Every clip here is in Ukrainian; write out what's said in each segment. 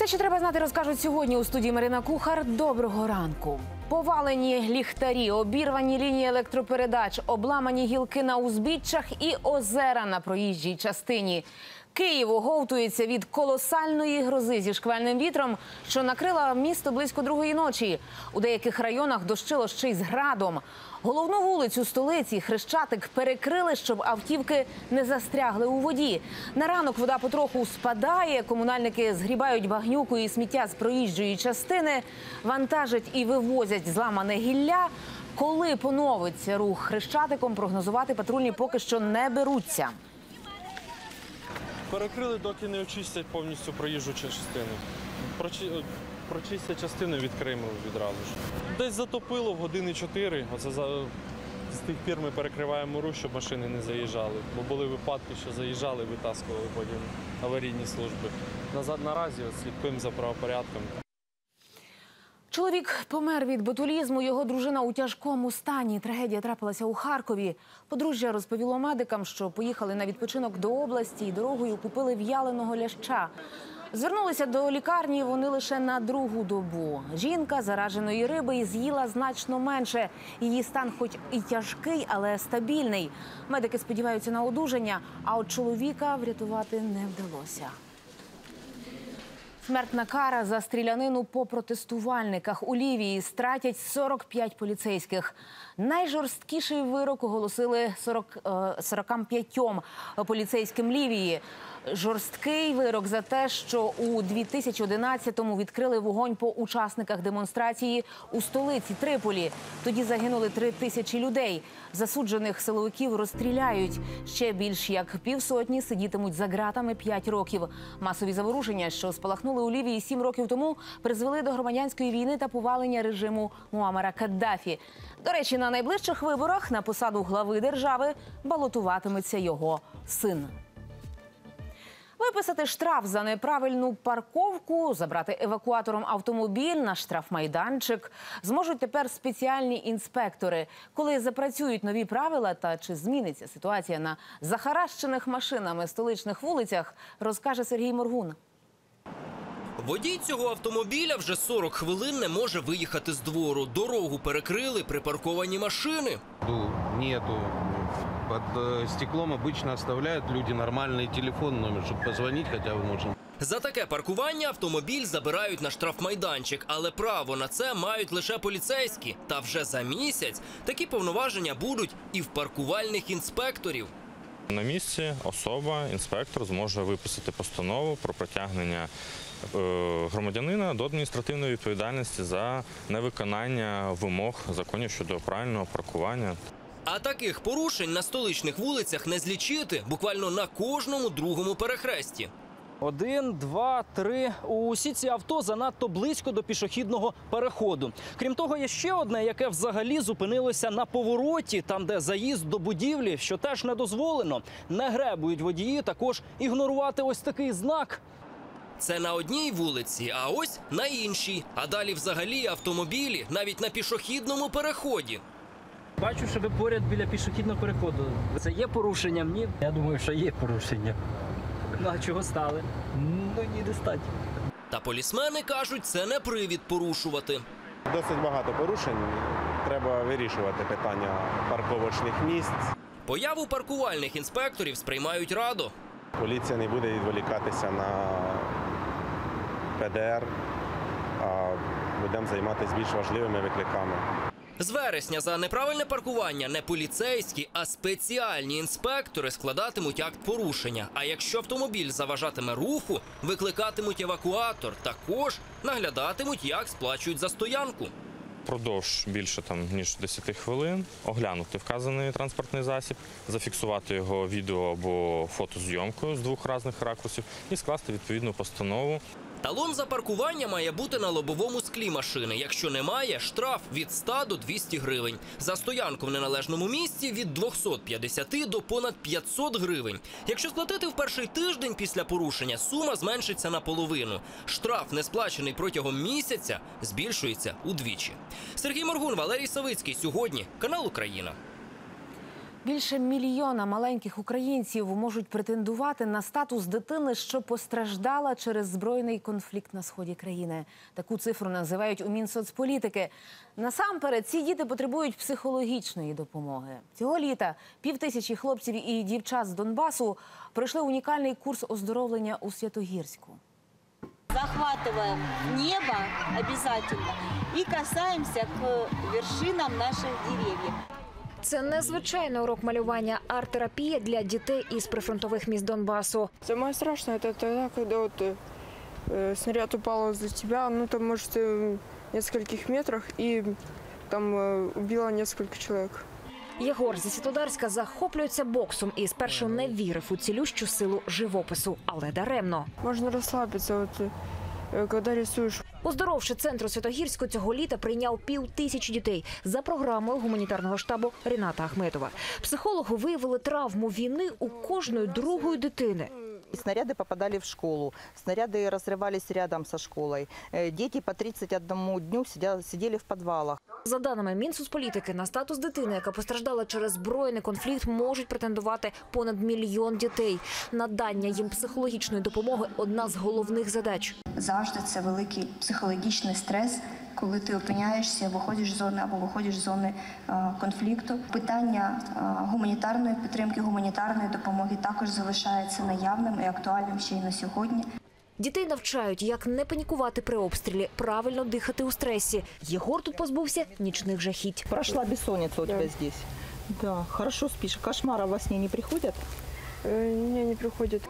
Все, що треба знати, розкажуть сьогодні у студії Марина Кухар. Доброго ранку. Повалені ліхтарі, обірвані лінії електропередач, обламані гілки на узбіччях і озера на проїжджій частині. Київ оговтується від колосальної грози зі шквальним вітром, що накрила місто близько другої ночі. У деяких районах дощило ще й з градом. Головну вулицю столиці Хрещатик перекрили, щоб автівки не застрягли у воді. На ранок вода потроху спадає. Комунальники згрібають багнюку і сміття з проїжджої частини, вантажать і вивозять зламане гілля. Коли поновиться рух хрещатиком, прогнозувати патрульні поки що не беруться. Перекрили, доки не очистять повністю проїжджу частину. Прочи- Прочистять частину відкриємо відразу ж. Десь затопило в години 4. Оце за... з тих пір ми перекриваємо рух, щоб машини не заїжджали. Бо були випадки, що заїжджали, витаскували потім аварійні служби. Назад наразі слідкуємо за правопорядком. Чоловік помер від ботулізму. Його дружина у тяжкому стані. Трагедія трапилася у Харкові. Подружжя розповіло медикам, що поїхали на відпочинок до області і дорогою купили в'яленого ляща. Звернулися до лікарні вони лише на другу добу. Жінка зараженої риби з'їла значно менше. Її стан, хоч і тяжкий, але стабільний. Медики сподіваються на одужання, а от чоловіка врятувати не вдалося. Смертна кара за стрілянину по протестувальниках у Лівії стратять 45 поліцейських. Найжорсткіший вирок оголосили 40, е, 45 поліцейським Лівії. Жорсткий вирок за те, що у 2011-му відкрили вогонь по учасниках демонстрації у столиці Триполі. Тоді загинули три тисячі людей. Засуджених силовиків розстріляють. Ще більш як півсотні сидітимуть за ґратами 5 років. Масові заворушення, що спалахнули у Лівії 7 років тому, призвели до громадянської війни та повалення режиму Муамара Каддафі. До речі, на найближчих виборах на посаду глави держави балотуватиметься його син. Виписати штраф за неправильну парковку, забрати евакуатором автомобіль на штрафмайданчик зможуть тепер спеціальні інспектори. Коли запрацюють нові правила та чи зміниться ситуація на захаращених машинами столичних вулицях, розкаже Сергій Моргун. Водій цього автомобіля вже 40 хвилин не може виїхати з двору. Дорогу перекрили припарковані машини. Нету. Под э, стеклом обычно оставляют люди нормальный телефон номер, чтобы позвонить хотя бы можно. За таке паркування автомобіль забирають на штрафмайданчик, але право на це мають лише поліцейські. Та вже за місяць такі повноваження будуть і в паркувальних інспекторів. На місці особа, інспектор зможе виписати постанову про притягнення е, громадянина до адміністративної відповідальності за невиконання вимог законів щодо правильного паркування. А таких порушень на столичних вулицях не злічити буквально на кожному другому перехресті. Один, два, три. Усі ці авто занадто близько до пішохідного переходу. Крім того, є ще одне, яке взагалі зупинилося на повороті, там де заїзд до будівлі, що теж не дозволено. Не гребують водії також ігнорувати ось такий знак. Це на одній вулиці, а ось на іншій. А далі взагалі автомобілі навіть на пішохідному переході. Бачу, що ви поряд біля пішохідного переходу. Це є порушенням? Ні? Я думаю, що є порушення. Ну, а чого стали? Ну, ні, не стать. Та полісмени кажуть, це не привід порушувати. Досить багато порушень. Треба вирішувати питання парковочних місць. Появу паркувальних інспекторів сприймають радо. Поліція не буде відволікатися на ПДР, а будемо займатися більш важливими викликами. З вересня за неправильне паркування не поліцейські, а спеціальні інспектори складатимуть акт порушення. А якщо автомобіль заважатиме руху, викликатимуть евакуатор. Також наглядатимуть, як сплачують за стоянку. Продовж більше там ніж 10 хвилин оглянути вказаний транспортний засіб, зафіксувати його відео або фотозйомкою з двох різних ракурсів і скласти відповідну постанову. Талон за паркування має бути на лобовому склі машини. Якщо немає, штраф від 100 до 200 гривень. За стоянку в неналежному місці від 250 до понад 500 гривень. Якщо сплатити в перший тиждень після порушення, сума зменшиться наполовину. Штраф, не сплачений протягом місяця, збільшується удвічі. Сергій Моргун, Валерій Савицький. Сьогодні канал Україна. Більше мільйона маленьких українців можуть претендувати на статус дитини, що постраждала через збройний конфлікт на сході країни. Таку цифру називають у Мінсоцполітики. Насамперед, ці діти потребують психологічної допомоги. Цього літа півтисячі хлопців і дівчат з Донбасу пройшли унікальний курс оздоровлення у Святогірську. захватываем небо обязательно и касаемся к вершинам наших деревьев. Це незвичайний урок малювання арт-терапія для дітей із прифронтових міст Донбасу. Самое страшное это тогда, когда вот э, снаряд упал возле тебя, ну там может э, в нескольких метрах и там э, убило несколько человек. Єгор зі Світлодарська захоплюється боксом і спершу не вірив у цілющу силу живопису, але даремно. Можно расслабиться, вот э, когда рисуешь. Оздоровчий центр у Святогірську цього літа прийняв пів тисячі дітей за програмою гуманітарного штабу Ріната Ахметова. Психологи виявили травму війни у кожної другої дитини. И снаряды попадали в школу, снаряды разрывались рядом со школой. Э, Дети по 31 дню сидя- сидели в подвалах. За даними Мінсоцполітики, на статус дитини, яка постраждала через збройний конфлікт, можуть претендувати понад мільйон дітей. Надання їм психологічної допомоги одна з головних задач. завжди це великий психологічний стрес, коли ти опиняєшся, виходиш з зони або виходиш з зони е, конфлікту. Питання е, гуманітарної підтримки, гуманітарної допомоги також залишається наявним і актуальним ще й на сьогодні. Дітей навчають, як не панікувати при обстрілі, правильно дихати у стресі. Єгор тут позбувся нічних жахіть. Прошла бессонница у тебя здесь. Да, хорошо спишь. Кошмара во сне не приходят? Э, Не, приходит.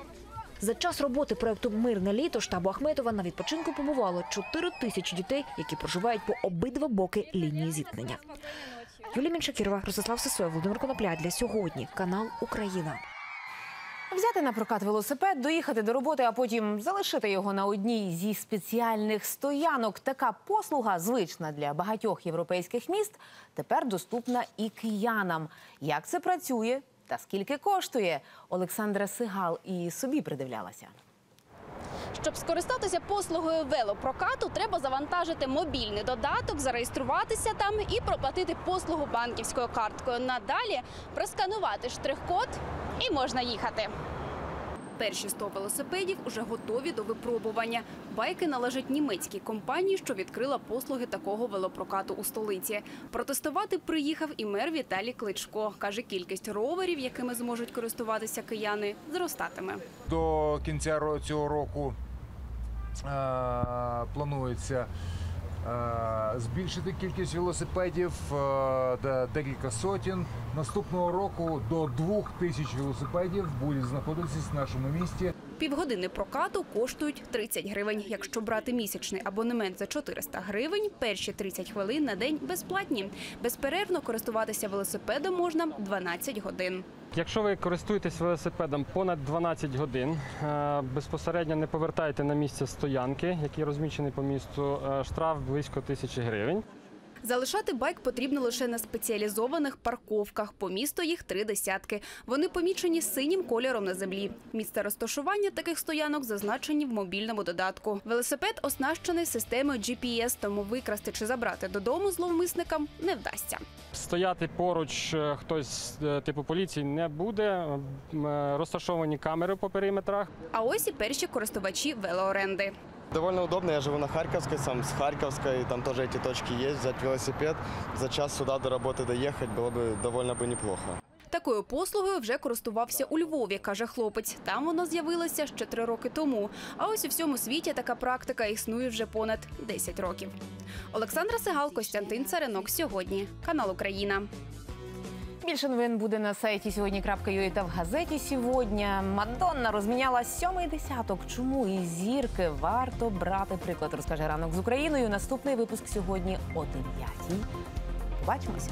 За час роботи проекту Мирне літо штабу Ахметова на відпочинку побувало 4 тисячі дітей, які проживають по обидва боки лінії зіткнення. Юлія Міншакірова, Ростислав Сисоєв, Володимир Конопля для сьогодні. Канал Україна. Взяти на прокат велосипед, доїхати до роботи, а потім залишити його на одній зі спеціальних стоянок. Така послуга, звична для багатьох європейських міст, тепер доступна і киянам. Як це працює та скільки коштує? Олександра Сигал і собі придивлялася. Щоб скористатися послугою велопрокату, треба завантажити мобільний додаток, зареєструватися там і проплатити послугу банківською карткою. Надалі просканувати штрих-код і можна їхати. Перші 100 велосипедів уже готові до випробування. Байки належать німецькій компанії, що відкрила послуги такого велопрокату у столиці. Протестувати приїхав і мер Віталій Кличко. Каже, кількість роверів, якими зможуть користуватися кияни, зростатиме. До кінця цього року е, планується збільшити кількість велосипедів е, до декілька сотень. Наступного року до двох тисяч велосипедів будуть знаходитися в нашому місті. Півгодини прокату коштують 30 гривень. Якщо брати місячний абонемент за 400 гривень, перші 30 хвилин на день безплатні. Безперервно користуватися велосипедом можна 12 годин. Якщо ви користуєтесь велосипедом понад 12 годин, е, безпосередньо не повертаєте на місце стоянки, який розміщений по місту, е, штраф близько тисячі гривень. Залишати байк потрібно лише на спеціалізованих парковках. По місту їх три десятки. Вони помічені синім кольором на землі. Місце розташування таких стоянок зазначені в мобільному додатку. Велосипед оснащений системою GPS, тому викрасти чи забрати додому зловмисникам не вдасться. Стояти поруч е, хтось е, типу поліції не буде. Е, Розташовані камери по периметрах. А ось і перші користувачі велооренди. Довольно удобно, я живу на Харьковской, сам с Харьковской, там тоже эти точки есть, взять велосипед, за час сюда до работы доехать было бы довольно бы неплохо. Такою послугою вже користувався у Львові, каже хлопець. Там воно з'явилося ще три роки тому. А ось у всьому світі така практика існує вже понад 10 років. Олександра Сигал, Костянтин Царинок. Сьогодні. Канал Україна. Більше новин буде на сайті сьогодні.ua та в газеті сьогодні. Мадонна розміняла сьомий десяток. Чому і зірки варто брати приклад? Розкаже ранок з Україною. Наступний випуск сьогодні о 9. Побачимося.